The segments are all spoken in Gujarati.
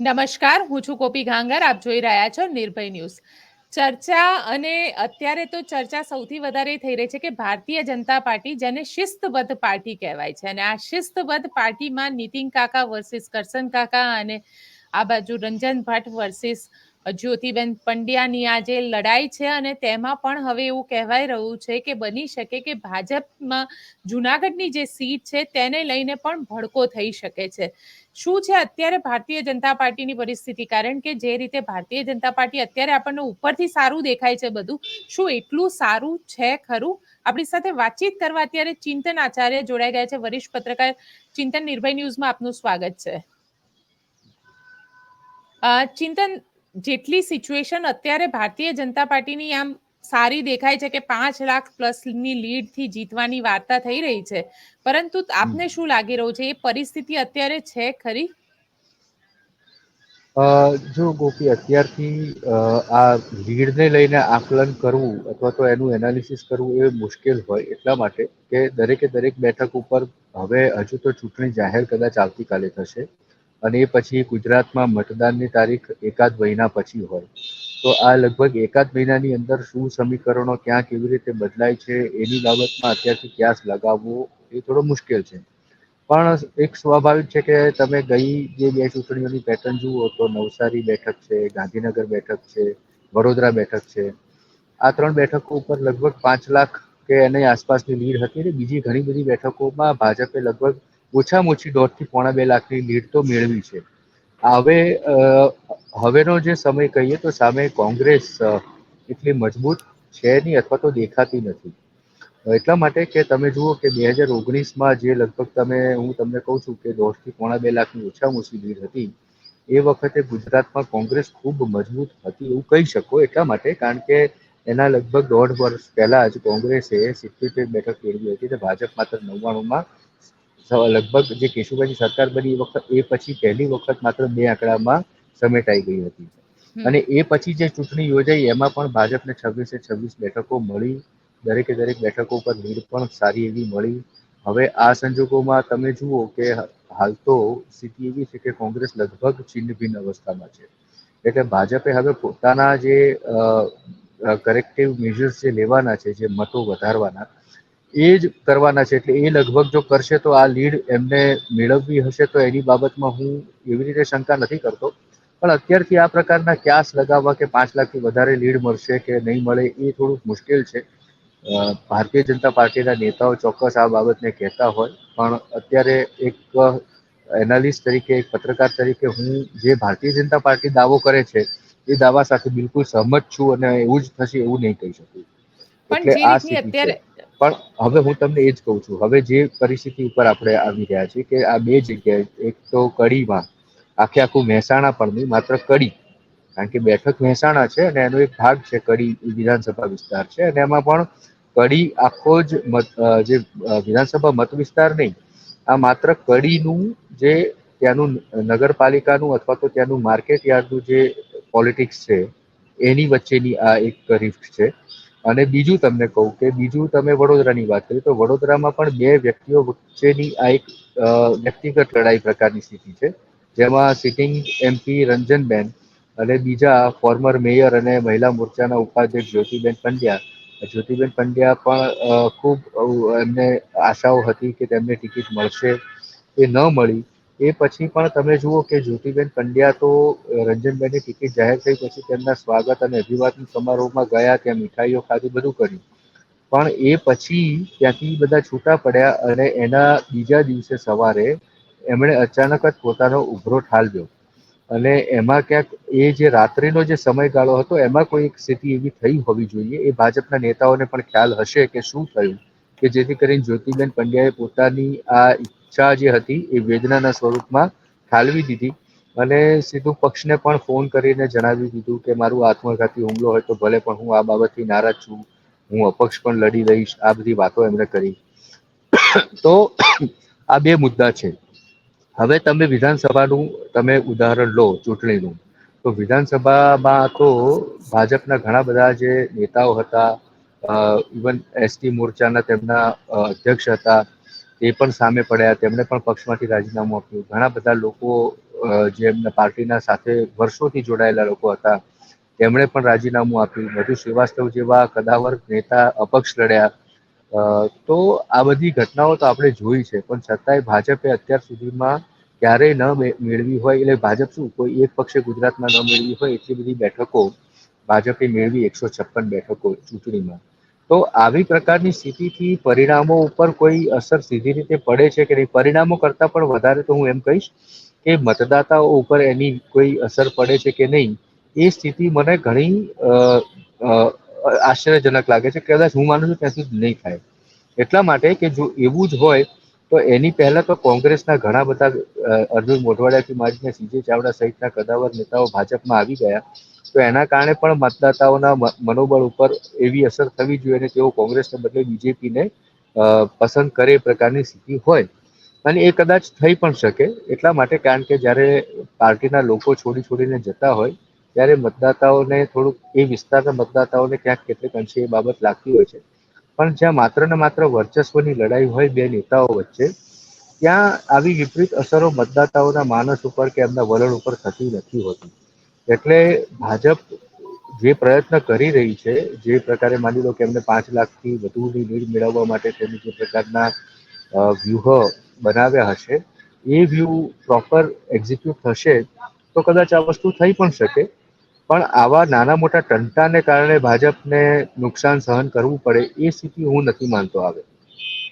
નમસ્કાર, હું છું કોપી ઘાંગર, આપ જોઈ રહ્યા છો નિર્ભય ન્યૂઝ. ચર્ચા અને અત્યારે તો ચર્ચા સૌથી વધારે થઈ રહી છે કે ભારતીય જનતા પાર્ટી જેને શિસ્તબદ્ધ પાર્ટી કહેવાય છે. અને આ શિસ્તબદ્ધ પાર્ટીમાં નીતિન કાકા વર્સિસ કરસન કાકા અને આ બાજુ રંજન ભટ્ટ વર્સિસ જ્યોતિબેન પંડ્યાની આ જે લડાઈ છે અને તેમાં પણ હવે એવું કહેવાય રહ્યું છે કે બની શકે કે ભાજપમાં જુનાગઢની જે સીટ છે તેને લઈને પણ ભડકો થઈ શકે છે. શું છે અત્યારે ભારતીય જનતા પાર્ટીની પરિસ્થિતિ? કારણ કે જે રીતે ભારતીય જનતા પાર્ટી અત્યારે આપણને ઉપરથી સારું દેખાય છે બધું, શું એટલું સારું છે ખરું? આપણી સાથે વાતચીત કરવા અત્યારે ચિંતન આચાર્ય જોડાઈ ગયા છે. વરિષ્ઠ પત્રકાર ચિંતન નિર્ભય ન્યૂઝમાં આપનું સ્વાગત છે. ચિંતન જેટલી સિચ્યુએશન અત્યારે ભારતીય જનતા પાર્ટીની આમ સારી દેખાય છે કે પાંચ લાખ પ્લસની લીડથી જીતવાની વાર્તા થઈ રહી છે. પરંતુ આપને શું લાગી રહ્યું છે? એ પરિસ્થિતિ અત્યારે છે ખરી? જો ગોપી અત્યારથી આ લીડને લઈને આકલન કરવું અથવા તો એનું એનાલિસિસ કરવું એ મુશ્કેલ હોય એટલા માટે કે દરેકે દરેક બેઠક ઉપર હવે હજુ તો ચૂંટણી જાહેર કદાચ આવતીકાલે થશે. અને એ પછી ગુજરાતમાં મતદાનની તારીખ એકાદ મહિના પછી હોય. તો આ લગભગ એકાદ મહિનાની અંદર શું સમીકરણો ક્યાં કેવી રીતે બદલાય છે, એની બાબતમાં અત્યારથી ક્યાસ લગાવવો, એ થોડો મુશ્કેલ છે. પણ એક સ્વાભાવિક છે કે તમે ગઈ જે બે ચૂંટણીઓની પેટર્ન જુઓ તો નવસારી બેઠક છે, ગાંધીનગર બેઠક છે, વડોદરા બેઠક છે. આ ત્રણ બેઠકો ઉપર લગભગ પાંચ લાખ કે એની આસપાસની લીડ હતી અને બીજી ઘણી બધી બેઠકોમાં ભાજપે લગભગ ઓછામાં ઓછી દોઢથી પોણા બે લાખની લીડ તો મેળવી છે. હવે હવેનો જે સમય કહીએ તો સામે કોંગ્રેસ એટલી મજબૂત છે નહીં અથવા તો દેખાતી નથી. એટલા માટે કે તમે જુઓ કે બે હજાર ઓગણીસમાં જે લગભગ તમે, હું તમને કહું છું કે દોઢથી પોણા બે લાખની ઓછામાં ઓછી લીડ હતી, એ વખતે ગુજરાતમાં કોંગ્રેસ ખૂબ મજબૂત હતી એવું કહી શકો એટલા માટે, કારણ કે એના લગભગ દોઢ વર્ષ પહેલાં જ કોંગ્રેસે સિત્યોતેર બેઠક મેળવી હતી. ભાજપ માત્ર નવ્વાણુંમાં લગભગ જે કેશુભાઈની સરકાર બની એ વખત એ પછી પહેલી વખત માત્ર બે આંકડામાં સમેટાઈ ગઈ હતી. અને એ પછી જે ચૂંટણી યોજાઈ એમાં પણ ભાજપને છવ્વીસે છવ્વીસ બેઠકો મળી. દરેકે દરેક બેઠકો પર લીડ પણ સારી એવી મળી. હવે આ સંજોગોમાં તમે જુઓ કે હાલ તો સ્થિતિ એવી છે કે કોંગ્રેસ લગભગ છિન્ન ભિન્ન અવસ્થામાં છે. એટલે ભાજપે હવે પોતાના જે કરેક્ટિવ મેજર્સ જે લેવાના છે જે મતો વધારવાના એ જ કરવાના છે. એટલે એ લગભગ જો કરશે તો આ લીડ એમને મેળવવી હશે તો એની બાબતમાં હું એવી રીતે શંકા નથી કરતો. પણ અત્યારથી આ પ્રકારના ક્યાસ લગાવવા કે પાંચ લાખથી વધારે લીડ મળશે કે નહીં મળે એ થોડુંક મુશ્કેલ છે. ભારતીય જનતા પાર્ટીના નેતાઓ ચોક્કસ આ બાબતને કહેતા હોય. પણ અત્યારે એક એનાલિસ્ટ તરીકે એક પત્રકાર તરીકે હું જે ભારતીય જનતા પાર્ટી દાવો કરે છે એ દાવા સાથે બિલકુલ સહમત છું અને એવું જ થશે એવું નહીં કહી શકું. એટલે આ છે. પણ હવે હું તમને એ જ કહું છું, હવે જે પરિસ્થિતિ ઉપર આપણે આવી રહ્યા છીએ કે આ બે જગ્યાએ, એક તો કડીમાં, આખે આખું મહેસાણા પણ નહીં, માત્ર કડી, કારણ કે બેઠક મહેસાણા છે અને એનો એક ભાગ છે કડી વિધાનસભા વિસ્તાર છે અને એમાં પણ કડી આખો જ મત જે વિધાનસભા મત વિસ્તાર નહીં, આ માત્ર કડીનું જે ત્યાંનું નગરપાલિકાનું અથવા તો ત્યાંનું માર્કેટ યાર્ડનું જે પોલિટિક્સ છે, એની વચ્ચેની આ એક રિફ્ટ છે. અને બીજું તમને કહું કે બીજું તમે વડોદરાની વાત કરી, તો વડોદરામાં પણ બે વ્યક્તિઓ વચ્ચેની આ એક વ્યક્તિગત લડાઈ પ્રકારની સ્થિતિ છે. જેમાં સિટિંગ એમપી રંજનબેન અને બીજા ફોર્મર મેયર અને મહિલા મોરચાના ઉપાધ્યક્ષ જ્યોતિબેન પંડ્યા. જ્યોતિબેન પંડ્યા પણ ખૂબ એમને આશાઓ હતી કે તેમને ટિકિટ મળશે એ ન મળી. એ પછી પણ તમે જુઓ કે જ્યોતિબેન પંડ્યા તો રંજનબેનની ટિકિટ જાહેર થઈ પછી તેમના સ્વાગત અને અભિવાદન સમારોહમાં ગયા, ત્યાં મીઠાઈઓ ખાધી, બધું કર્યું. પણ એ પછી ત્યાંથી બધા છૂટા પડ્યા અને એના બીજા દિવસે સવારે એમણે અચાનક જ પોતાનો ઉભરો ઠાલવ્યો. અને એમાં ક્યાંક એ જે રાત્રિનો જે સમયગાળો હતો, એમાં કોઈ એક સ્થિતિ એવી થઈ હોવી જોઈએ. એ ભાજપના નેતાઓને પણ ખ્યાલ હશે કે શું થયું કે જેથી કરીને જ્યોતિબેન પંડ્યાએ પોતાની આ ઈચ્છા જે હતી એ વેદનાના સ્વરૂપમાં ઠાલવી દીધી અને સીધું પક્ષને પણ ફોન કરીને જણાવી દીધું કે મારું આત્મઘાતી હુમલો હોય તો ભલે પણ હું આ બાબતથી નારાજ છું, હું અપક્ષ પણ લડી રહીશ આ બધી વાતો એમણે કરી. તો આ બે મુદ્દા છે. હવે તમે વિધાનસભાનું તમે ઉદાહરણ લો, ચૂંટણીનું. તો વિધાનસભામાં તો ભાજપના ઘણા બધા જે નેતાઓ હતા ઇવન એસટી મોરચાના તેમના અધ્યક્ષ હતા એ પણ સામે પડ્યા, તેમણે પણ પક્ષમાંથી રાજીનામું આપ્યું. ઘણા બધા લોકો જે એમના પાર્ટીના સાથે વર્ષોથી જોડાયેલા લોકો હતા, તેમણે પણ રાજીનામું આપ્યું. મધુ શ્રીવાસ્તવ જેવા કદાવર નેતા અપક્ષ લડ્યા. તો આ બધી ઘટનાઓ તો આપણે જોઈ છે, પણ છતાંય ભાજપે અત્યાર સુધીમાં ક્યારેય ન મેળવી હોય, એટલે ભાજપ શું, કોઈ એક પક્ષે ગુજરાતમાં ન મેળવી હોય, એટલી બધી બેઠકો ભાજપે મેળવી, એકસો છપ્પન બેઠકો ચૂંટણીમાં. તો આવી પ્રકારની સ્થિતિથી પરિણામો ઉપર કોઈ અસર સીધી રીતે પડે છે કે નહીં? પરિણામો કરતાં પણ વધારે તો હું એમ કહીશ કે મતદાતાઓ ઉપર એની કોઈ અસર પડે છે કે નહીં? એ સ્થિતિ મને ઘણી આશ્ચર્યજનક લાગે છે. કદાચ હું માનું છું ત્યાં સુધી નહીં થાય. એટલા માટે કે જો એવું જ હોય, તો એની પહેલા તો કોંગ્રેસના ઘણા બધા અર્જુન મોઢવાડિયાથી માંડીને સીજે ચાવડા સહિતના કદાવર નેતાઓ ભાજપમાં આવી ગયા. તો એના કારણે પણ મતદાતાઓના મનોબળ ઉપર એવી અસર થવી જોઈએ અને તેઓ કોંગ્રેસને બદલે બીજેપીને પસંદ કરે એ પ્રકારની સ્થિતિ હોય. અને એ કદાચ થઈ પણ શકે. એટલા માટે કારણ કે જ્યારે પાર્ટીના લોકો છોડી છોડીને જતા હોય, ત્યારે મતદાતાઓને થોડુંક, એ વિસ્તારના મતદાતાઓને ક્યાંક કેટલીક અંશે એ બાબત લાગતી હોય છે. પણ જ્યાં માત્ર ને માત્ર વર્ચસ્વની લડાઈ હોય બે નેતાઓ વચ્ચે, ત્યાં આવી વિપરીત અસરો મતદાતાઓના માનસ ઉપર કે એમના વલણ ઉપર થતી નથી હોતી. એટલે ભાજપ જે પ્રયત્ન કરી રહી છે જે પ્રકારે માની લો કે એમને પાંચ લાખથી વધુની લીડ મેળવવા માટે તેમની જે પ્રકારના વ્યૂહ બનાવ્યા હશે એ વ્યૂહ પ્રોપર એક્ઝિક્યુટ થશે તો કદાચ આ વસ્તુ થઈ પણ શકે. પણ આવા નાના મોટા ટંટાને કારણે ભાજપને નુકસાન સહન કરવું પડે એ સ્થિતિ હું નથી માનતો આવે.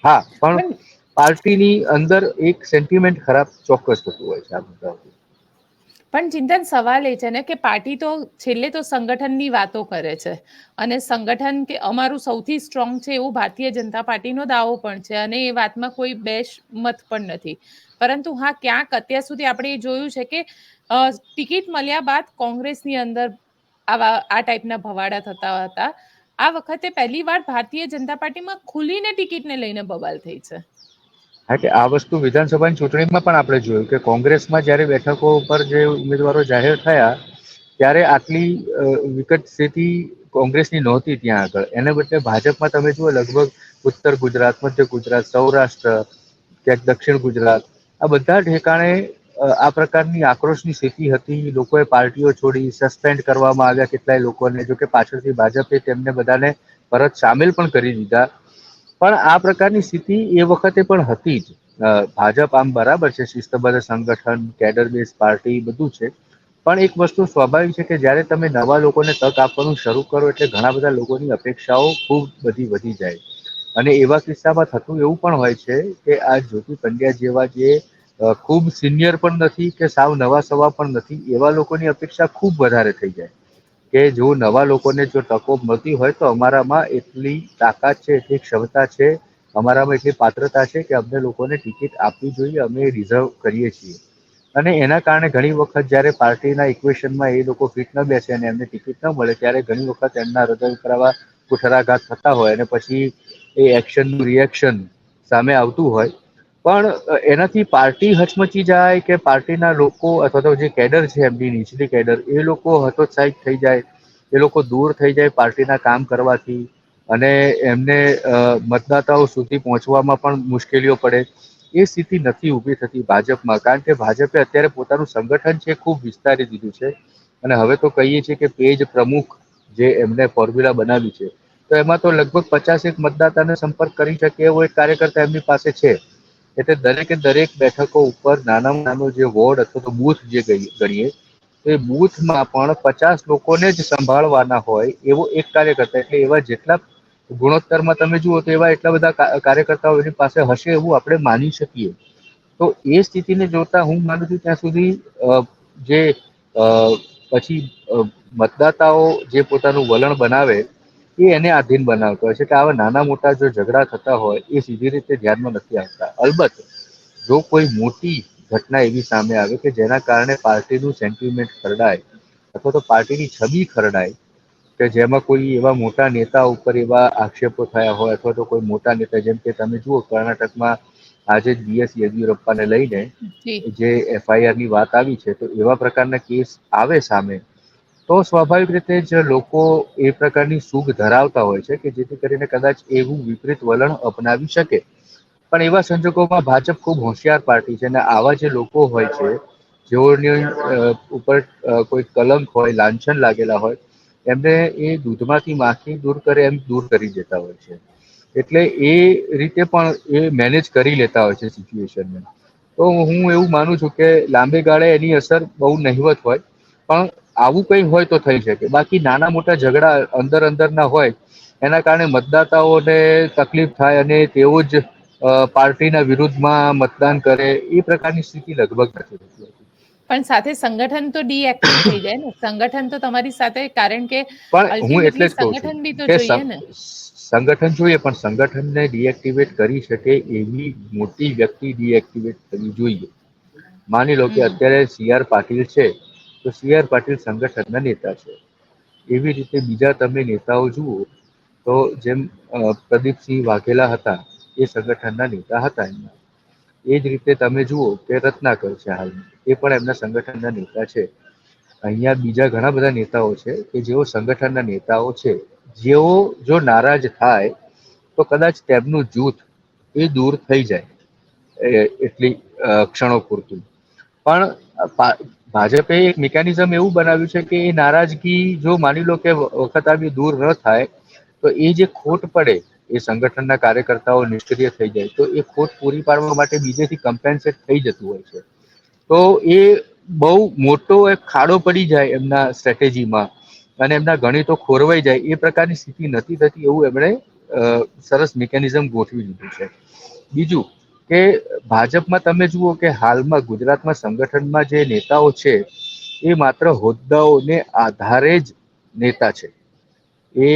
હા પણ પણ પાર્ટીની અંદર એક સેન્ટિમેન્ટ ખરાબ ચોક્કસ થતું હોય છે આ મુદ્દાઓથી. પણ ચિંતન સવાલ એ છે ને કે પાર્ટી તો છેલ્લે તો સંગઠનની વાતો કરે છે. અને સંગઠન કે અમારું સૌથી સ્ટ્રોંગ છે એવું ભારતીય જનતા પાર્ટીનો દાવો પણ છે અને એ વાતમાં કોઈ બેશ મત પણ નથી. પરંતુ હા, ક્યાંક અત્યાર સુધી આપણે એ જોયું છે કે ટિકિટ મળ્યા બાદ કોંગ્રેસની અંદર આવા, આ ટાઈપના ભવાડા થતા હતા. આ વખતે પહેલી વાર ભારતીય જનતા પાર્ટીમાં ખુલીને ટિકિટને લઈને બબાલ થઈ છે. હા, કે આ વસ્તુ વિધાનસભાની ચૂંટણીમાં પણ આપણે જોયું કે કોંગ્રેસમાં જ્યારે બેઠકો પર જે ઉમેદવારો જાહેર થયા, ત્યારે આટલી વિકટ સ્થિતિ કોંગ્રેસની નહોતી ત્યાં આગળ. એને બદલે ભાજપમાં તમે જુઓ, લગભગ ઉત્તર ગુજરાત, મધ્ય ગુજરાત, સૌરાષ્ટ્ર, ક્યાંક દક્ષિણ ગુજરાત, આ બધા ઠેકાણે આ પ્રકારની આક્રોશની સ્થિતિ હતી. લોકોએ પાર્ટીઓ છોડી, સસ્પેન્ડ કરવામાં આવ્યા કેટલાય લોકોને જો કે પાછળથી ભાજપે તેમને બધાને પરત સામેલ પણ કરી દીધા. પણ આ પ્રકારની સ્થિતિ એ વખતે પણ હતી જ. ભાજપ આમ બરાબર છે, શિસ્તબદ્ધ સંગઠન, કેડર બેઝ પાર્ટી બધું છે. પણ એક વસ્તુ સ્વાભાવિક છે કે જ્યારે તમે નવા લોકોને તક આપવાનું શરૂ કરો એટલે ઘણા બધા લોકોની અપેક્ષાઓ ખૂબ બધી વધી જાય. અને એવા કિસ્સામાં થતું એવું પણ હોય છે કે આ જ્યોતિ પંડ્યા જેવા જે ખૂબ સિનિયર પણ નથી કે સાવ નવા સવા પણ નથી, એવા લોકોની અપેક્ષા ખૂબ વધારે થઈ જાય. કે જો નવા લોકોને જો તકો મળતી હોય તો અમારામાં એટલી તાકાત છે, એટલી ક્ષમતા છે, અમારામાં એટલી પાત્રતા છે કે અમને લોકોને ટિકિટ આપવી જોઈએ, અમે રિઝર્વ કરીએ છીએ. અને એના કારણે ઘણી વખત જ્યારે પાર્ટીના ઇક્વેશનમાં એ લોકો ફિટ ન બેસે અને એમને ટિકિટ ન મળે, ત્યારે ઘણી વખત એમના હૃદય ઉપર કુઠરાઘાત થતા હોય અને પછી એ એક્શનનું રિએક્શન સામે આવતું હોય પણ એનાથી પાર્ટી હચમચી જાય કે પાર્ટીના લોકો અથવા તો જે કેડર છે એમની, નીચલી કેડર, એ લોકો હતોત્સાહિત થઈ જાય, એ લોકો દૂર થઈ જાય પાર્ટીના કામ કરવાથી અને એમને મતદાતાઓ સુધી પહોંચવામાં પણ મુશ્કેલીઓ પડે. એ સ્થિતિ નથી ઊભી થતી ભાજપમાં, કારણ કે ભાજપે અત્યારે પોતાનું સંગઠન છે ખૂબ વિસ્તારી દીધું છે. અને હવે તો કહીએ છીએ કે પેજ પ્રમુખ જે એમને ફોર્મ્યુલા બનાવી છે. તો એમાં તો લગભગ પચાસેક મતદાતાને સંપર્ક કરી શકે એવો એક કાર્યકર્તા એમની પાસે છે. એટલે દરેકે દરેક બેઠકો ઉપર નાનામાં નાનો જે વોર્ડ અથવા તો બૂથ જે ગણીએ, તો એ બૂથમાં પણ પચાસ લોકોને જ સંભાળવાના હોય એવો એક કાર્યકર્તા, એટલે એવા જેટલા ગુણોત્તરમાં તમે જુઓ તો એવા એટલા બધા કાર્યકર્તાઓ એની પાસે હશે એવું આપણે માની શકીએ. તો એ સ્થિતિને જોતા હું માનું છું ત્યાં સુધી જે પછી મતદાતાઓ જે પોતાનું વલણ બનાવે એ એને આધીન બનાવતો હોય છે કે આવા નાના મોટા જો ઝઘડા થતા હોય એ સીધી રીતે ધ્યાનમાં નથી આવતા. અલબત્ત જો કોઈ મોટી ઘટના એવી સામે આવે કે જેના કારણે પાર્ટીનું સેન્ટિમેન્ટ ખરડાય અથવા તો પાર્ટીની છબી ખરડાય કે જેમાં કોઈ એવા મોટા નેતા ઉપર એવા આક્ષેપો થયા હોય અથવા તો કોઈ મોટા નેતા જેમ કે તમે જુઓ કર્ણાટકમાં આજે જ બીએસ યેદિયુરપ્પાને લઈને જે. એફઆઈઆરની વાત આવી છે તો એવા પ્રકારના કેસ આવે સામે. તો સ્વાભાવિક રીતે જ લોકો એ પ્રકારની સૂગ ધરાવતા હોય છે કે જેથી કરીને કદાચ એવું વિપરીત વલણ અપનાવી શકે. પણ એવા સંજોગોમાં ભાજપ ખૂબ હોશિયાર પાર્ટી છે અને આવા જે લોકો હોય છે, જેઓની ઉપર કોઈ કલંક હોય, લાંછન લાગેલા હોય, એમને એ દૂધમાંથી માખી દૂર કરે, એમ દૂર કરી દેતા હોય છે. એટલે એ રીતે પણ એ મેનેજ કરી લેતા હોય છે સિચ્યુએશનને. તો હું એવું માનું છું કે લાંબે ગાળે એની અસર બહુ નહિવત હોય, પણ આવું કંઈ હોય તો થઈ શકે. બાકી નાના મોટા ઝઘડા અંદર અંદરના હોય એના કારણે મતદાતાઓને તકલીફ થાય અને તેઓ જ પાર્ટીના વિરુદ્ધમાં મતદાન કરે એ પ્રકારની સ્થિતિ લગભગ નથી રહેતી. પણ સાથે સંગઠન તો ડીએક્ટિવ થઈ જાય ને. સંગઠન તો તમારી સાથે કારણ કે પણ હું એટલે જ કહું છું સંગઠન બી તો જોઈએ ને. સંગઠન જોઈએ પણ સંગઠનને ડીએક્ટિવેટ કરી શકે એવી મોટી વ્યક્તિ ડીએક્ટિવેટ કરવી જોઈએ. માની લો કે અત્યારે સી આર પાટીલ છે તો સી આર પાટીલ સંગઠનના નેતા છે. એવી રીતે બીજા તમે નેતાઓ જુઓ તો જેમ પ્રદીપસિંહ વાઘેલા હતા, એ સંગઠનના નેતા હતા એમના. એ જ રીતે તમે જુઓ કે રત્નાકર છે હાલમાં, એ પણ એમના સંગઠનના નેતા છે. અહીંયા બીજા ઘણા બધા નેતાઓ છે કે જેઓ સંગઠનના નેતાઓ છે. જેઓ જો નારાજ થાય તો કદાચ તેમનું જૂથ એ દૂર થઈ જાય એટલી ક્ષણો પૂરતું. પણ ભાજપે એક મિકેનિઝમ એવું બનાવ્યું છે કે એ નારાજગી જો માની લો કે વખત આવી દૂર ન થાય, તો એ જે ખોટ પડે, એ સંગઠનના કાર્યકર્તાઓ નિષ્ક્રિય થઈ જાય, તો એ ખોટ પૂરી પાડવા માટે બીજેથી કમ્પેન્સેટ થઈ જતું હોય છે. તો એ બહુ મોટો એક ખાડો પડી જાય એમના સ્ટ્રેટેજીમાં અને એમના ગણિતો ખોરવાઈ જાય, એ પ્રકારની સ્થિતિ નથી થતી એવું એમણે સરસ મિકેનિઝમ ગોઠવી દીધું છે. બીજું કે ભાજપમાં તમે જુઓ કે હાલમાં ગુજરાતમાં સંગઠનમાં જે નેતાઓ છે, એ માત્ર હોદ્દાઓને આધારે જ નેતા છે. એ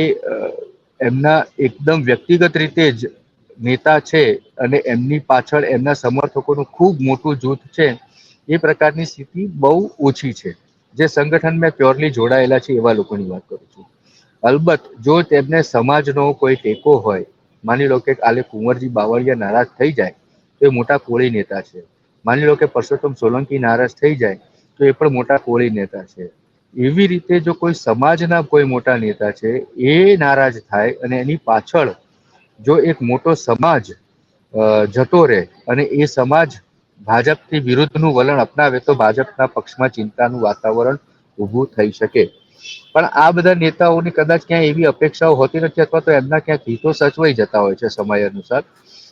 એમના એકદમ વ્યક્તિગત રીતે જ નેતા છે અને એમની પાછળ એમના સમર્થકોનું ખૂબ મોટું જૂથ છે. એ પ્રકારની સ્થિતિ બહુ ઓછી છે. જે સંગઠનમાં પ્યોરલી જોડાયેલા છે એવા લોકોની વાત કરું છું. અલબત્ત, જો તેમને સમાજનો કોઈ ટેકો હોય, માની લો કે કાલે કુંવરજી બાવળિયા નારાજ થઈ જાય તો એ મોટા કોળી નેતા છે. માની લો કે પરસોત્તમ સોલંકી નારાજ થઈ જાય, તો એ પણ મોટા કોળી નેતા છે. એવી રીતે જો કોઈ સમાજના કોઈ મોટા નેતા છે, એ નારાજ થાય અને એની પાછળ જો એક મોટો સમાજ જતો રહે અને એ સમાજ ભાજપથી વિરુદ્ધનું વલણ અપનાવે, તો ભાજપના પક્ષમાં ચિંતાનું વાતાવરણ ઊભું થઈ શકે. પણ આ બધા નેતાઓની કદાચ ક્યાંય એવી અપેક્ષાઓ હોતી નથી અથવા તો એમના ક્યાંક હિતો સચવાઈ જતા હોય છે સમય અનુસાર.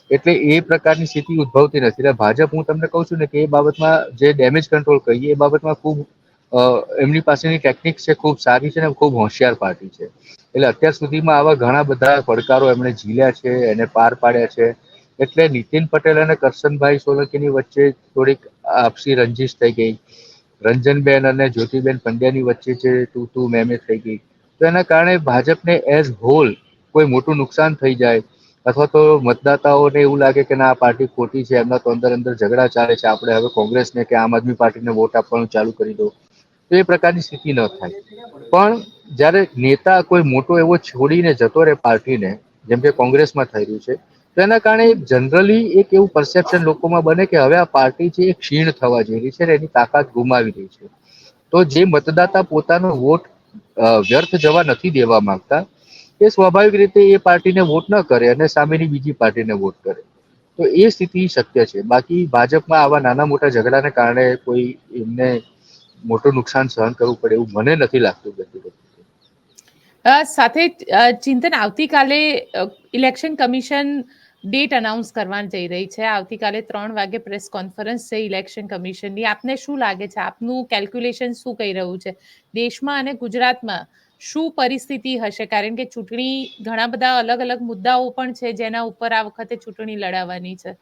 એટલે એ પ્રકારની સ્થિતિ ઉદ્ભવતી નથી. એટલે ભાજપ, હું તમને કહું છું ને કે એ બાબતમાં જે ડેમેજ કંટ્રોલ કહીએ એ બાબતમાં ખૂબ એમની પાસેની ટેકનિક છે ખૂબ સારી છે ને ખૂબ હોશિયાર પાર્ટી છે. એટલે અત્યાર સુધીમાં આવા ઘણા બધા પડકારો એમણે ઝીલ્યા છે, એને પાર પાડ્યા છે. એટલે નીતિન પટેલ અને કરશનભાઈ સોલંકીની વચ્ચે થોડીક આપસી રંજીશ થઈ ગઈ. રંજનબેન અને જ્યોતિબેન પંડ્યાની વચ્ચે જે તું તું મેં મેં થઈ ગઈ. તો એના કારણે ભાજપને એઝ હોલ કોઈ મોટું નુકસાન થઈ જાય અથવા તો મતદાતાઓને એવું લાગે કે ના, આ પાર્ટી ખોટી છે, એમના તો અંદર અંદર ઝઘડા ચાલે છે, આપણે હવે કોંગ્રેસને કે આમ આદમી પાર્ટીને વોટ આપવાનું ચાલુ કરી દો. તો એ પ્રકારની સ્થિતિ ન થાય. પણ જ્યારે નેતા કોઈ મોટો એવો છોડીને જતો રહે પાર્ટીને, જેમ કે કોંગ્રેસમાં થઈ રહ્યું છે, તો એના કારણે જનરલી એક એવું પરસેપ્શન લોકોમાં બને કે હવે આ પાર્ટી છે એ ક્ષીણ થવા જઈ રહી છે અને એની તાકાત ગુમાવી રહી છે. તો જે મતદાતા પોતાનો વોટ વ્યર્થ જવા નથી દેવા માંગતા એ સ્વાભાવિક રીતે એ પાર્ટીને વોટ ન કરે અને સામેની બીજી પાર્ટીને વોટ કરે. તો એ સ્થિતિ શક્ય છે. બાકી ભાજપમાં આવા નાના મોટા ઝઘડાને કારણે કોઈ એમને મોટું નુકસાન સહન કરવું પડે એવું મને નથી લાગતું વ્યક્તિગત સાથે ચિંતન આવતીકાલે ઇલેક્શન કમિશન ડેટ અનાઉન્સ કરવા જઈ રહી છે. આવતીકાલે ત્રણ વાગે પ્રેસ કોન્ફરન્સ છે ઇલેક્શન કમિશનની. આપને શું લાગે છે? આપનું કેલ્ક્યુલેશન શું કહી રહ્યું છે? દેશમાં અને ગુજરાતમાં શું પરિસ્થિતિ હશે? કારણ કે ચૂંટણી ઘણા બધા અલગ અલગ મુદ્દાઓ પણ છે, જેના ઉપર આ વખતે ચૂંટણી લડાવવાની છે.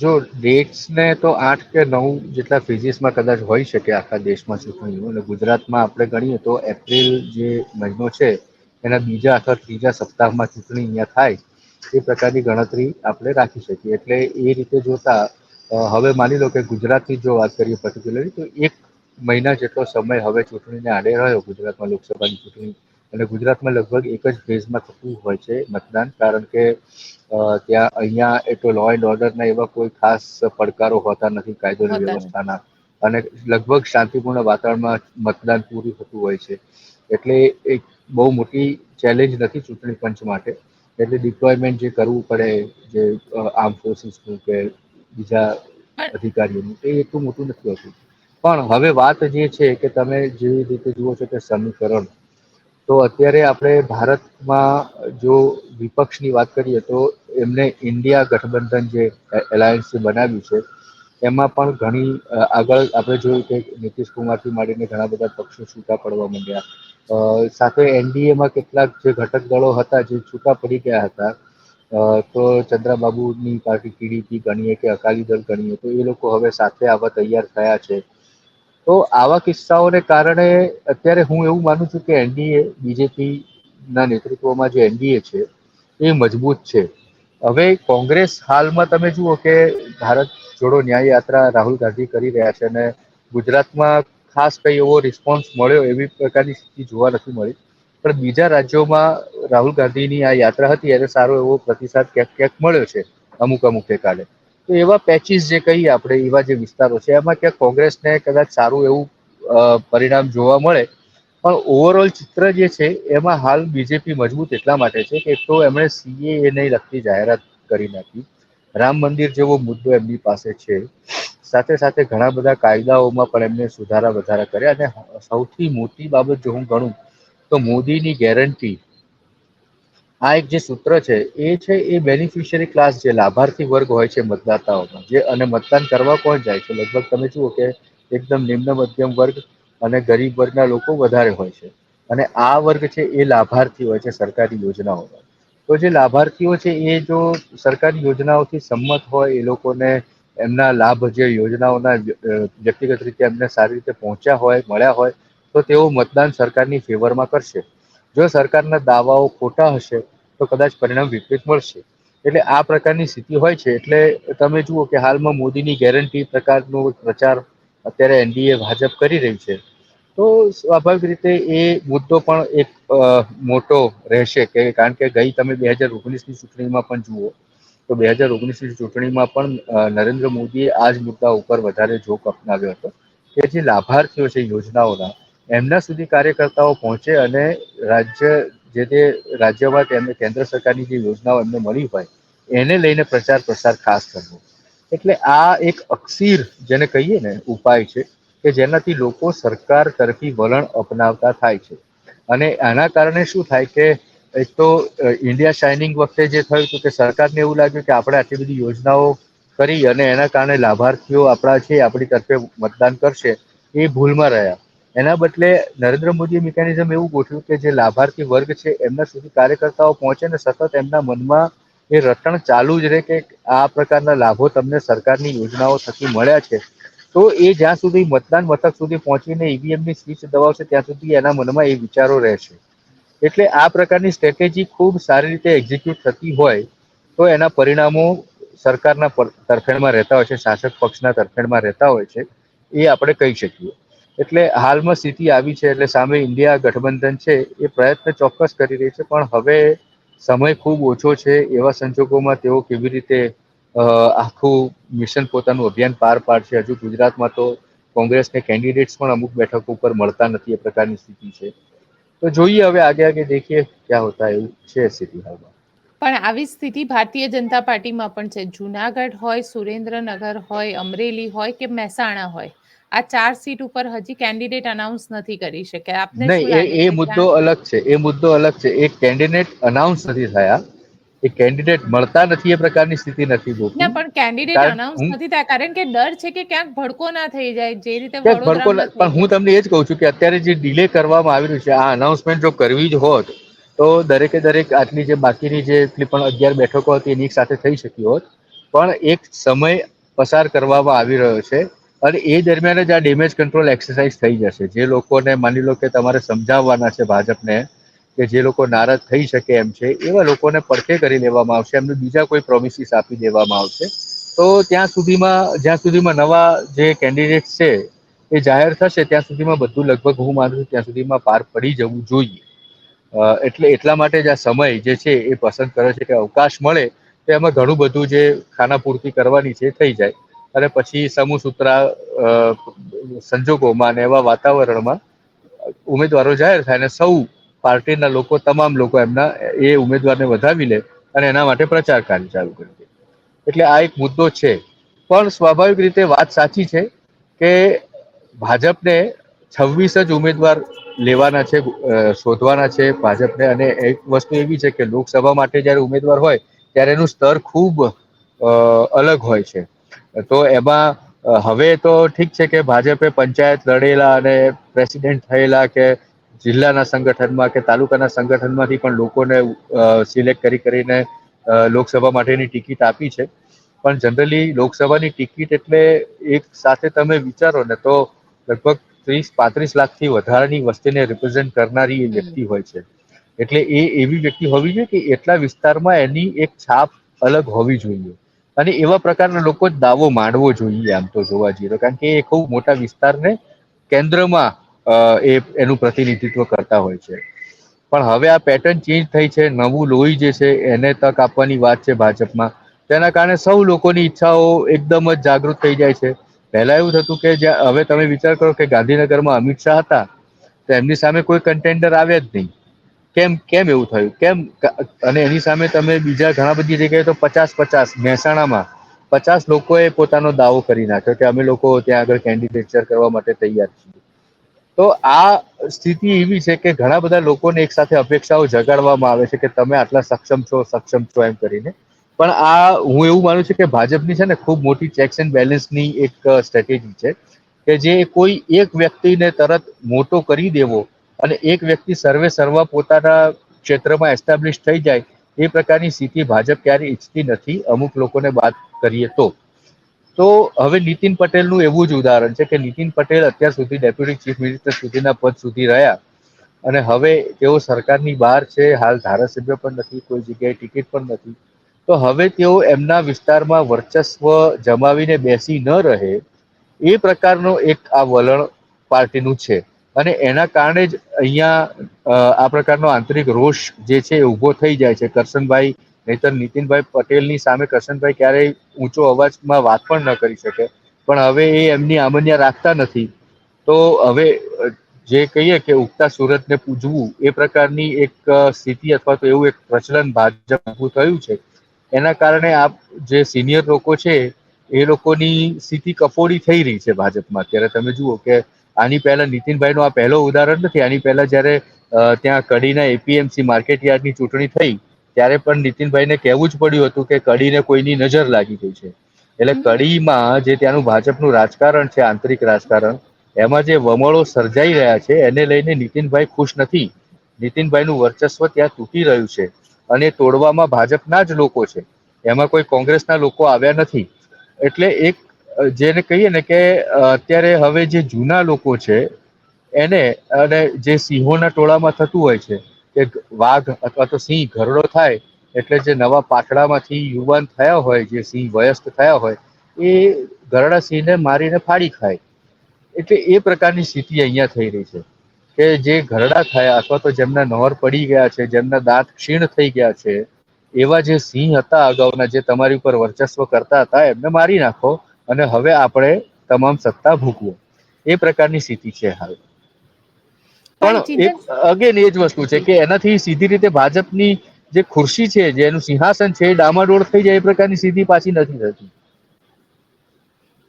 જો ડેટ્સ ને તો આઠ કે નવ જેટલા ફિઝિક્સમાં કદાચ હોઈ શકે આખા દેશમાં ચૂંટણીઓ. અને ગુજરાતમાં આપણે ગણીએ તો એપ્રિલ જે મહિનો છે, એના બીજા અથવા ત્રીજા સપ્તાહમાં ચૂંટણી અહીંયા થાય, એ પ્રકારની ગણતરી આપણે રાખી શકીએ. એટલે એ રીતે જોતા હવે માની લો કે ગુજરાતની જો વાત કરીએ પર્ટિક્યુલરલી તો એક મહિના જેટલો સમય હવે ચૂંટણીને આડે રહ્યો ગુજરાતમાં લોકસભાની ચૂંટણી. અને ગુજરાતમાં લગભગ એક જ ફેઝમાં થતું હોય છે મતદાન કારણ કે ત્યાં અહીંયા એટલો લો એન્ડ ઓર્ડરના એવા કોઈ ખાસ પડકારો હોતા નથી કાયદોની. વ્યવસ્થાના. અને લગભગ શાંતિપૂર્ણ વાતાવરણમાં મતદાન પૂરું થતું હોય છે. એટલે એક બહુ મોટી ચેલેન્જ નથી ચૂંટણી પંચ માટે. એટલે ડિપ્લોયમેન્ટ જે કરવું પડે જે આર્મ ફોર્સિસનું કે બીજા અધિકારીઓનું એ એટલું મોટું નથી હોતું. પણ હવે વાત જે છે કે તમે જેવી રીતે જુઓ છો કે સમીકરણ, તો અત્યારે આપણે ભારતમાં જો વિપક્ષની વાત કરીએ તો એમને ઇન્ડિયા ગઠબંધન જે એલાયન્સ બનાવ્યું છે, એમાં પણ ઘણી આગળ આપણે જોયું કે નીતિશ કુમારથી માંડીને ઘણા બધા પક્ષો છૂટા પડવા માંડ્યા. સાથે એનડીએમાં કેટલાક જે ઘટક દળો હતા જે છૂટા પડી ગયા હતા તો ચંદ્રાબાબુની પાર્ટી ટીડીપી ગણીએ કે અકાલી દળ ગણીએ, તો એ લોકો હવે સાથે આવવા તૈયાર થયા છે. તો આવા કિસ્સાઓને કારણે અત્યારે હું એવું માનું છું કે એનડીએ, બીજેપી ના નેતૃત્વમાં જે એનડીએ છે, એ મજબૂત છે. હવે કોંગ્રેસ હાલમાં તમે જુઓ કે ભારત જોડો ન્યાય યાત્રા રાહુલ ગાંધી કરી રહ્યા છે અને ગુજરાતમાં ખાસ કઈ એવો રિસ્પોન્સ મળ્યો એવી પ્રકારની સ્થિતિ જોવા નથી મળી. પણ બીજા રાજ્યોમાં રાહુલ ગાંધીની આ યાત્રા હતી, એને સારો એવો પ્રતિસાદ ક્યાંક ક્યાંક મળ્યો છે અમુક અમુક ઠેકાણે તો એવા પેચીસ જે કહીએ આપણે, એવા જે વિસ્તારો છે, એમાં ક્યાંક કોંગ્રેસને કદાચ સારું એવું પરિણામ જોવા મળે. પણ ઓવરઓલ ચિત્ર જે છે, એમાં હાલ બીજેપી મજબૂત એટલા માટે છે કે તો એમણે સીએ નહીં લગતી જાહેરાત કરી નાખી. રામ મંદિર જેવો મુદ્દો એમની પાસે છે. સાથે સાથે ઘણા બધા કાયદાઓમાં પણ એમને સુધારા વધારા કર્યા. અને સૌથી મોટી બાબત જો હું ગણું, તો મોદીની ગેરંટી આ એક જે સૂત્ર છે, એ છે એ બેનિફિશિયરી ક્લાસ જે લાભાર્થી વર્ગ હોય છે મતદાતાઓમાં, જે અને મતદાન કરવા કોણ જાય છે? લગભગ તમે જુઓ કે એકદમ નિમ્ન મધ્યમ વર્ગ અને ગરીબ વર્ગના લોકો વધારે હોય છે. અને આ વર્ગ છે એ લાભાર્થી હોય છે સરકારી યોજનાઓમાં. તો જે લાભાર્થીઓ છે એ જો સરકારી યોજનાઓથી સંમત હોય, એ લોકોને એમના લાભ જે યોજનાઓના વ્યક્તિગત રીતે એમને સારી રીતે પહોંચ્યા હોય, મળ્યા હોય, તો તેઓ મતદાન સરકારની ફેવરમાં કરશે. જો સરકારના દાવાઓ ખોટા હશે તો કદાચ પરિણામ વિપરીત મળશે. એટલે આ પ્રકારની સ્થિતિ હોય છે. એટલે તમે જુઓ કે હાલમાં મોદીની ગેરંટી પ્રકારનો પ્રચાર અત્યારે એનડીએ, ભાજપ કરી રહી છે. તો સ્વાભાવિક રીતે એ મુદ્દો પણ એક મોટો રહેશે કે કારણ કે ગઈ તમે બે હજાર ઓગણીસની ચૂંટણીમાં પણ જુઓ, તો બે હજાર ઓગણીસની ચૂંટણીમાં પણ નરેન્દ્ર મોદીએ આ જ મુદ્દા ઉપર વધારે જોક અપનાવ્યો હતો કે જે લાભાર્થીઓ છે, યોજનાઓના, એમના સુધી કાર્યકર્તાઓ પહોંચે અને રાજ્ય જે તે રાજ્યમાં તેમને કેન્દ્ર સરકારની જે યોજનાઓ એમને મળી હોય, એને લઈને પ્રચાર પ્રસાર ખાસ કરવો. એટલે આ એક અક્ષીર જેને કહીએ ને, ઉપાય છે કે જેનાથી લોકો સરકાર તરફી વલણ અપનાવતા થાય છે. અને આના કારણે શું થાય કે, એક તો ઇન્ડિયા શાઇનિંગ વખતે જે થયું હતું કે સરકારને એવું લાગ્યું કે આપણે આટલી બધી યોજનાઓ કરી અને એના કારણે લાભાર્થીઓ આપણા છે, આપણી તરફે મતદાન કરશે, એ ભૂલમાં રહ્યા. એના બદલે નરેન્દ્ર મોદીએ મિકેનિઝમ એવું ગોઠવ્યું કે જે લાભાર્થી વર્ગ છે, એમના સુધી કાર્યકર્તાઓ પહોંચે ને સતત એમના મનમાં એ રટણ ચાલુ જ રહે કે આ પ્રકારના લાભો તમને સરકારની યોજનાઓ થકી મળ્યા છે. તો એ જ્યાં સુધી મતદાન મથક સુધી પહોંચીને ઈવીએમની સ્વિચ દબાવશે, ત્યાં સુધી એના મનમાં એ વિચારો રહેશે. એટલે આ પ્રકારની સ્ટ્રેટેજી ખૂબ સારી રીતે એક્ઝિક્યુટ થતી હોય, તો એના પરિણામો સરકારના તરફેણમાં રહેતા હોય છે, શાસક પક્ષના તરફેણમાં રહેતા હોય છે, એ આપણે કહી શકીએ. એટલે હાલમાં સ્થિતિ આવી છે એટલે સામે ઇન્ડિયા ગઠબંધન છે, એ પ્રયત્ન ચોક્કસ કરી રહી છે, પણ હવે સમય ખૂબ ઓછો છે, એવા સંજોગોમાં તેઓ કેવી રીતે આખું મિશન પોતાનું અભિયાન પાર પાડશે? હજુ ગુજરાતમાં તો કોંગ્રેસને કેન્ડિડેટ્સ પણ અમુક બેઠકો ઉપર મળતા નથી, એ પ્રકારની સ્થિતિ છે. તો જોઈએ હવે આગે આગે દેખીએ ક્યાં હોતા એવું છે સ્થિતિ હાલમાં. પણ આવી સ્થિતિ ભારતીય જનતા પાર્ટીમાં પણ છે. જુનાગઢ હોય, સુરેન્દ્રનગર હોય, અમરેલી હોય કે મહેસાણા હોય? આ ચાર સીટ ઉપર હજી કેન્ડિડેટ અનાઉન્સ નથી કરી શકે આપને નહીં એ એ મુદ્દો અલગ છે એ મુદ્દો અલગ છે. એ કેન્ડિડેટ અનાઉન્સ નથી થયા એ કેન્ડિડેટ મળતા નથી એ પ્રકારની સ્થિતિ નથી ના પણ કેન્ડિડેટ અનાઉન્સ નથી થયા કારણ કે ડર છે કે ક્યાંક ભડકો ના થઈ જાય જે રીતે ભડકો પણ હું તમને એ જ કહું છું કે અત્યારે જે ડિલે કરવામાં આવી રહ્યું છે આ અનાઉન્સમેન્ટ જો કરવી જ હોત તો દરેકે દરેક આટલી જે બાકીની જે એટલી પણ અગિયાર બેઠકો હતી એની એક સાથે થઈ શકી હોત. પણ એક સમય પસાર કરવામાં આવી રહ્યો છે અને એ દરમિયાન જ આ ડેમેજ કંટ્રોલ એક્સરસાઇઝ થઈ જશે. જે લોકોને માની લો કે તમારે સમજાવવાના છે ભાજપને કે જે લોકો નારાજ થઈ શકે એમ છે, એવા લોકોને પડખે કરી લેવામાં આવશે, એમને બીજા કોઈ પ્રોમિસીસ આપી દેવામાં આવશે. તો ત્યાં સુધીમાં, જ્યાં સુધીમાં નવા જે કેન્ડિડેટ છે, એ જાહેર થશે, ત્યાં સુધીમાં બધું લગભગ હું માનું છું ત્યાં સુધીમાં પાર પડી જવું જોઈએ. એટલે એટલા માટે જ આ સમય જે છે એ પસંદ કરે છે કે અવકાશ મળે, તો એમાં ઘણું બધું જે ખાનાપૂર્તિ કરવાની છે થઈ જાય. અને પછી સમૂહ સૂત્રા સંજોગોમાં અને એવા વાતાવરણમાં ઉમેદવારો જાહેર થાય અને સૌ પાર્ટીના લોકો, તમામ લોકો એમના એ ઉમેદવારને વધાવી લે અને એના માટે પ્રચાર કાર્ય ચાલુ કરી દે. એટલે આ એક મુદ્દો છે. પણ સ્વાભાવિક રીતે વાત સાચી છે કે ભાજપને છવ્વીસ જ ઉમેદવાર લેવાના છે શોધવાના છે ભાજપને. અને એક વસ્તુ એવી છે કે લોકસભા માટે જ્યારે ઉમેદવાર હોય ત્યારે એનું સ્તર ખૂબ અલગ હોય છે. તો એમાં હવે તો ઠીક છે કે ભાજપે પંચાયત લડેલા અને પ્રેસિડેન્ટ થયેલા કે જિલ્લાના સંગઠનમાં કે તાલુકાના સંગઠનમાંથી પણ લોકોને સિલેક્ટ કરી કરીને લોકસભા માટેની ટિકિટ આપી છે. પણ જનરલી લોકસભાની ટિકિટ એટલે એક સાથે તમે વિચારો ને તો લગભગ ત્રીસ પાંત્રીસ લાખથી વધારાની વસ્તીને રિપ્રેઝેન્ટ કરનારી એ વ્યક્તિ હોય છે. એટલે એ એવી વ્યક્તિ હોવી જોઈએ કે એટલા વિસ્તારમાં એની એક છાપ અલગ હોવી જોઈએ. અને એવા પ્રકારના લોકો જ દાવો માંડવો જોઈએ આમ તો જોવા જઈએ તો. કારણ કે એ ખૂબ મોટા વિસ્તારને કેન્દ્રમાં એ, એનું પ્રતિનિધિત્વ કરતા હોય છે. પણ હવે આ પેટર્ન ચેન્જ થઈ છે, નવું લોહી જે છે, એને તક આપવાની વાત છે ભાજપમાં. તેના કારણે સૌ લોકોની ઈચ્છાઓ એકદમ જ જાગૃત થઈ જાય છે. પહેલા એવું થતું કે જ્યાં, હવે તમે વિચાર કરો કે ગાંધીનગરમાં અમિત શાહ હતા, તો એમની સામે કોઈ કન્ટેન્ડર આવ્યા જ નહીં. કેમ કેમ એવું થયું? કેમ અને એની સામે તમે બીજા ઘણા બધી જગ્યાએ તો પચાસ પચાસ, મહેસાણામાં પચાસ લોકોએ પોતાનો દાવો કરી નાખ્યો કે અમે લોકો ત્યાં આગળ કેન્ડિડેચર કરવા માટે તૈયાર છીએ. તો આ સ્થિતિ એવી છે કે ઘણા બધા લોકોને એક સાથે અપેક્ષાઓ જગાડવામાં આવે છે કે તમે આટલા સક્ષમ છો સક્ષમ છો એમ કરીને. પણ આ, હું એવું માનું છું કે ભાજપની છે ને ખૂબ મોટી ચેક્સ એન્ડ બેલેન્સની એક સ્ટ્રેટેજી છે કે જે કોઈ એક વ્યક્તિને તરત મોટો કરી દેવો અને એક વ્યક્તિ સર્વે સર્વ પોતાના ક્ષેત્રમાં એસ્ટાબ્લિશ થઈ જાય, એ પ્રકારની સ્થિતિ ભાજપ ક્યારે ઈચ્છતી નથી? અમુક લોકોને વાત કરીએ તો. તો હવે નીતિન પટેલનું એવું જ ઉદાહરણ છે કે નીતિન પટેલ અત્યાર સુધી ડેપ્યુટી ચીફ મિનિસ્ટર સુધીના પદ સુધી રહ્યા અને હવે તેઓ સરકારની બહાર છે, હાલ ધારાસભ્ય પણ નથી, કોઈ જગ્યાએ ટિકિટ પણ નથી. તો હવે તેઓ એમના વિસ્તારમાં વર્ચસ્વ જમાવીને બેસી ન રહે, એ પ્રકારનો એક આ વલણ પાર્ટીનું છે. અને એના કારણે જ અહીંયા આ પ્રકારનો આંતરિક રોષ જે છે એ ઊભો થઈ જાય છે. કરશનભાઈ, નહીતર નીતિનભાઈ પટેલની સામે કરશનભાઈ ક્યારેય ઊંચો અવાજમાં વાત પણ ન કરી શકે. પણ હવે એ એમની આમન્યા રાખતા નથી. તો હવે જે કહીએ કે ઉગતા સુરતને પૂજવું, એ પ્રકારની એક સ્થિતિ અથવા તો એવું એક પ્રચલન ભાજપ ઊભું થયું છે. એના કારણે આ જે સિનિયર લોકો છે, એ લોકોની સ્થિતિ કફોડી થઈ રહી છે ભાજપમાં. અત્યારે તમે જુઓ કે આની પહેલા નીતિનભાઈનું આ પહેલો ઉદાહરણ નથી. આની પહેલા જ્યારે ત્યાં કડીના એપીએમસી માર્કેટ યાર્ડની ચૂંટણી થઈ, ત્યારે પણ નીતિનભાઈને કહેવું જ પડ્યું હતું કે કડીને કોઈની નજર લાગી ગઈ છે. એટલે કડીમાં જે ત્યાંનું ભાજપનું રાજકારણ છે, આંતરિક રાજકારણ, એમાં જે વમળો સર્જાઈ રહ્યા છે, એને લઈને નીતિનભાઈ ખુશ નથી. નીતિનભાઈનું વર્ચસ્વ ત્યાં તૂટી રહ્યું છે અને તોડવામાં ભાજપના જ લોકો છે. એમાં કોઈ કોંગ્રેસના લોકો આવ્યા નથી. એટલે એક જેને કહીએ ને કે અત્યારે હવે જે જૂના લોકો છે, એને અને જે સિંહોના ટોળામાં થતું હોય છે, કે વાઘ અથવા તો સિંહ ઘરડો થાય, એટલે જે નવા પાટડામાંથી યુવાન થયા હોય, જે સિંહ વયસ્ક થયા હોય, એ ઘરડા સિંહને મારીને ફાડી ખાય. એટલે એ પ્રકારની સ્થિતિ અહીંયા થઈ રહી છે, કે જે ઘરડા થયા અથવા તો જેમના નોર પડી ગયા છે, જેમના દાંત ક્ષીણ થઈ ગયા છે, એવા જે સિંહ હતા અગાઉના, જે તમારી ઉપર વર્ચસ્વ કરતા હતા, એમને મારી નાખો અને હવે આપણે તમામ સત્તા ભૂકવો એ પ્રકારની સ્થિતિ છે હાલ. પણ પણ એક અગેન એ જ વસ્તુ છે કે એનાથી સીધી રીતે ભાજપની જે ખુરશી છે જેનું સિંહાસન છે એ ડામાડોળ થઈ જાય એ પ્રકારની સ્થિતિ પાછી નથી થતી.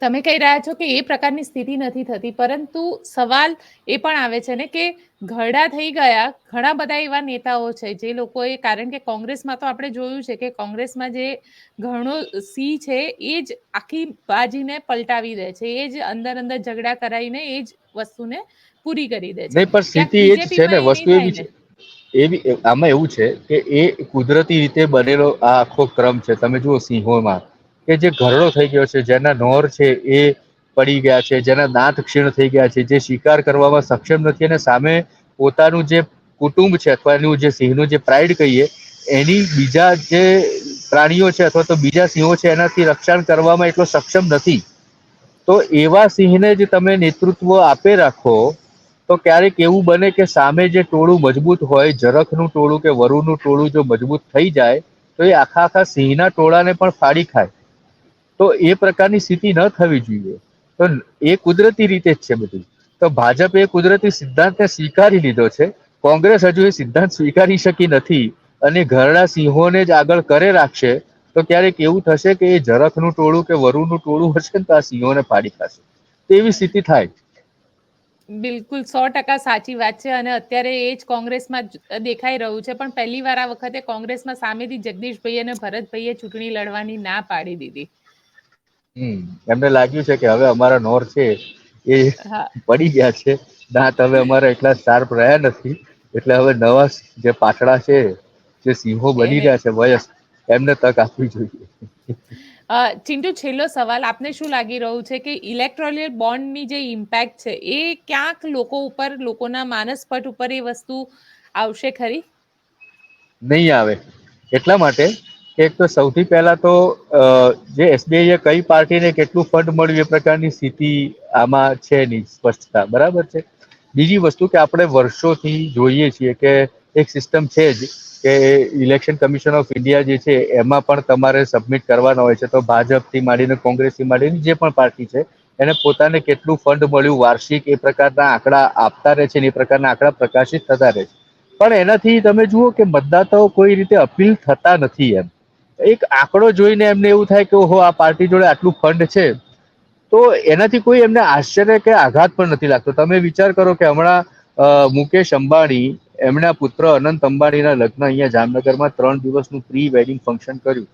તમે કહી રહ્યા છો કે એ પ્રકારની સ્થિતિ નથી થતી પરંતુ સવાલ એ પણ આવે છે ને કે ઘરડા થઈ ગયા ઘણા બધા એવા નેતાઓ છે જે લોકોએ કારણ કે કોંગ્રેસમાં તો આપણે જોયું છે કે કોંગ્રેસમાં જે ઘણો સી છે એ જ આખી બાજીને પલટાવી દે છે એ જ અંદર અંદર ઝઘડા કરાવીને એ જ વસ્તુને પૂરી કરી દે છે. નહીં પણ સ્થિતિ એ જ છે ને વસ્તુ એવી છે. એવી આમાં એવું છે કે એ કુદરતી રીતે બનેલો આ આખો ક્રમ છે. તમે જુઓ સિંહોમાં કે જે ઘરડો થઈ ગયો છે, જેના નોર છે એ પડી ગયા છે, જેના દાંત ક્ષીણ થઈ ગયા છે, જે શિકાર કરવામાં સક્ષમ નથી અને સામે પોતાનું જે કુટુંબ છે અથવા એનું જે સિંહનું જે પ્રાઇડ કહીએ, એની બીજા જે પ્રાણીઓ છે અથવા તો બીજા સિંહો છે, એનાથી રક્ષણ કરવામાં એટલો સક્ષમ નથી. તો એવા સિંહને જ તમે નેતૃત્વ આપે રાખો, તો ક્યારેક એવું બને કે સામે જે ટોળું મજબૂત હોય, જરખનું ટોળું કે વરુનું ટોળું જો મજબૂત થઈ જાય, તો એ આખા આખા સિંહના ટોળાને પણ ફાડી ખાય. તો એ પ્રકારની સ્થિતિ ન થવી જોઈએ. તો એ કુદરતી રીતે જ છે બધું. તો ભાજપે એ કુદરતી સિદ્ધાંતને સ્વીકારી લીધો છે. કોંગ્રેસ હજુ એ સિદ્ધાંત સ્વીકારી શકી નથી અને ઘરડા સિંહોને જ આગળ કરે રાખશે, તો ક્યારેક એવું થશે કે એ જરખનું ટોળું કે વરુનું ટોળું હશે ને તો આ સિંહોને પાડી ખાશે. તેવી સ્થિતિ થાય. બિલકુલ, સો ટકા સાચી વાત છે અને અત્યારે એ જ કોંગ્રેસમાં દેખાઈ રહ્યું છે. પણ પહેલી વાર આ વખતે કોંગ્રેસમાં સામેથી જગદીશભાઈ અને ભરતભાઈએ ચૂંટણી લડવાની ના પાડી દીધી. એમને લાગ્યું છે કે હવે અમારા નોર છે એ પડી ગયા છે. દાંત હવે અમારા એટલા શાર્પ રહ્યા નથી. એટલે હવે નવા જે પાટડા છે જે સિંહો બની રહ્યા છે વયસ એમને તક આપવી જોઈએ. ચિંટુ છેલ્લો સવાલ. આપને શું લાગી રહ્યું છે કે ઇલેક્ટ્રોલિયર બોન્ડની જે ઇમ્પેક્ટ છે એ ક્યાંક લોકો ઉપર લોકોના માનસપટ ઉપર એ વસ્તુ આવશે ખરી? નહીં આવે. એટલા માટે એક તો સૌથી પહેલા તો જે એસબીઆઈ એ કઈ પાર્ટીને કેટલું ફંડ મળ્યું એ પ્રકારની સ્થિતિ આમાં છે નહીં, સ્પષ્ટતા, બરાબર છે? બીજી વસ્તુ કે આપણે વર્ષોથી જોઈએ છીએ કે એક સિસ્ટમ છે જ કે ઇલેક્શન કમિશન ઓફ ઇન્ડિયા જે છે એમાં પણ તમારે સબમિટ કરવાના હોય છે. તો ભાજપથી માંડીને કોંગ્રેસથી માંડીને જે પણ પાર્ટી છે, એને પોતાને કેટલું ફંડ મળ્યું, વાર્ષિક એ પ્રકારના આંકડા આપતા રહે છે એ પ્રકારના આંકડા પ્રકાશિત થતા રહે છે. પણ એનાથી તમે જુઓ કે મતદાતાઓ કોઈ રીતે અપીલ થતા નથી એમ. એક આંકડો જોઈને એમને એવું થાય કે ઓહો, આ પાર્ટી જોડે આટલું ફંડ છે. તો એનાથી કોઈ એમને આશ્ચર્ય કે આઘાત પણ નથી લાગતો. તમે વિચાર કરો કે હમણાં મુકેશ અંબાણી, એમના પુત્ર અનંત અંબાણીના લગ્ન અહીંયા જામનગરમાં ત્રણ દિવસનું પ્રી વેડિંગ ફંક્શન કર્યું.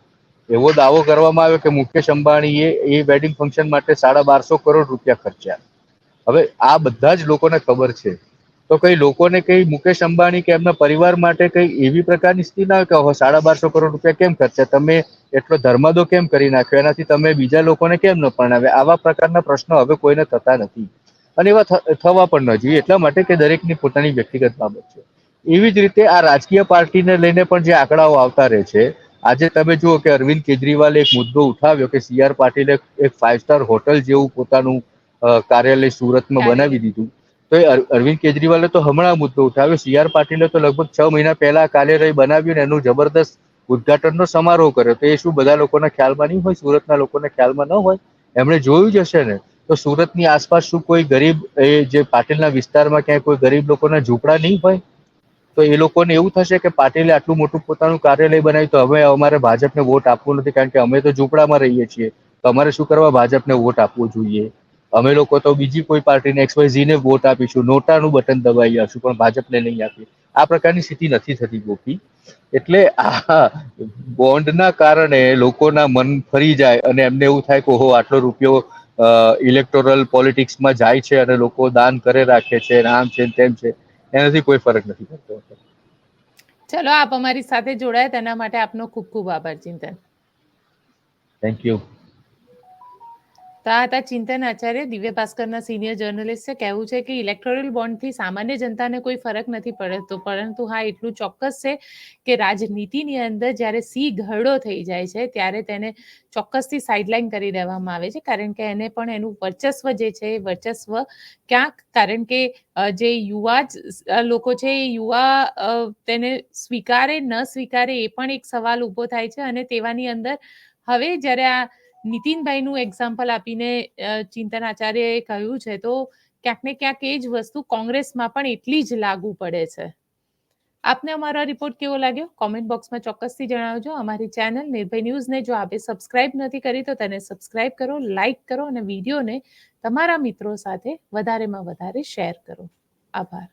એવો દાવો કરવામાં આવ્યો કે મુકેશ અંબાણીએ એ વેડિંગ ફંક્શન માટે સાડા બારસો કરોડ રૂપિયા ખર્ચ્યા. હવે આ બધા જ લોકોને ખબર છે તો કઈ લોકોને કઈ મુકેશ અંબાણી કે એમના પરિવાર માટે કઈ એવી પ્રકારની સ્થિતિ ના હોય કે સાડા બારસો કરોડ રૂપિયા કેમ ખર્ચે? તમે એટલો ધર્માદો કેમ કરી નાખ્યો? એનાથી તમે બીજા લોકોને કેમ ન પરણાવે આવા પ્રકારના પ્રશ્નો હવે કોઈને થતા નથી. અને એવા થવા પણ ન જોઈએ. એટલા માટે કે દરેકની પોતાની વ્યક્તિગત બાબત છે. એવી જ રીતે આ રાજકીય પાર્ટીને લઈને પણ જે આંકડાઓ આવતા રહે છે આજે તમે જુઓ કે અરવિંદ કેજરીવાલે એક મુદ્દો ઉઠાવ્યો કે સી આર પાટીલે એક ફાઇવ સ્ટાર હોટલ જેવું પોતાનું કાર્યાલય સુરતમાં બનાવી દીધું. તો એ અરવિંદ કેજરીવાલે તો હમણાં મુદ્દો ઉઠાવ્યો. સી આર પાટીલે તો લગભગ છ મહિના પહેલા કાર્યાલય બનાવ્યું ને એનું જબરદસ્ત ઉદઘાટનનો સમારોહ કર્યો. તો એ શું બધા લોકોના ખ્યાલમાં નહીં હોય? સુરતના લોકોના ખ્યાલમાં ન હોય? એમણે જોયું જ હશે ને? તો સુરતની આસપાસ શું કોઈ ગરીબ, એ જે પાટીલના વિસ્તારમાં ક્યાંય કોઈ ગરીબ લોકોના ઝૂંપડા નહીં હોય? તો એ લોકોને એવું થશે કે પાટીલે આટલું મોટું પોતાનું કાર્યાલય બનાવ્યું તો હવે અમારે ભાજપને વોટ આપવો નથી, કારણ કે અમે તો ઝૂંપડામાં રહીએ છીએ. તો અમારે શું કરવા ભાજપને વોટ આપવો જોઈએ? અમે લોકો તો બીજી કોઈ પાર્ટીને XYZ ને વોટ આપીશું નોટાનું બટન દબાવી જશું પણ ભાજપને નહીં આપીએ. આ પ્રકારની સ્થિતિ નથી થતી ગોપી. એટલે આ બોન્ડના કારણે લોકોના મન ફરી જાય અને એમને એવું થાય કે ઓહો આટલો રૂપિયો ઇલેક્ટોરલ પોલિટિક્સમાં જાય છે અને લોકો દાન કરે રાખે છે આમ છે તેમ છે. એનાથી કોઈ ફરક નથી પડતો. ચલો આપ અમારી સાથે જોડાયા તેના માટે આપનો ખૂબ ખૂબ આભાર ચિંતન. થેન્ક યુ તો આ હતા ચિંતન આચાર્ય દિવ્ય ભાસ્કરના સિનિયર જર્નલિસ્ટ છે. કહેવું છે કે ઇલેક્ટોરલ બોન્ડથી સામાન્ય જનતાને કોઈ ફરક નથી પડતો. પરંતુ હા, એટલું ચોક્કસ છે કે રાજનીતિની અંદર જ્યારે સી ઘરડો થઈ જાય છે, ત્યારે તેને ચોક્કસથી સાઇડલાઇન કરી દેવામાં આવે છે. કારણ કે એને પણ એનું વર્ચસ્વ જે છે, એ વર્ચસ્વ ક્યાંક, કારણ કે જે યુવા લોકો છે, એ યુવા તેને સ્વીકારે, ન સ્વીકારે એ પણ એક સવાલ ઊભો થાય છે. અને તેવાની અંદર હવે જ્યારે આ નીતિનભાઈનું એક્ઝામ્પલ આપીને ચિંતન આચાર્યએ કહ્યું છે, તો ક્યાંક ને ક્યાંક એ જ વસ્તુ કોંગ્રેસમાં પણ એટલી જ લાગુ પડે છે. આપને અમારો રિપોર્ટ કેવો લાગ્યો? કોમેન્ટ બોક્સમાં ચોક્કસથી જણાવજો. અમારી ચેનલ નિર્ભય ન્યૂઝને જો આપે સબસ્ક્રાઇબ નથી કરી, તો તેને સબસ્ક્રાઇબ કરો લાઇક કરો અને વિડીયોને તમારા મિત્રો સાથે વધારેમાં વધારે શેર કરો. આભાર.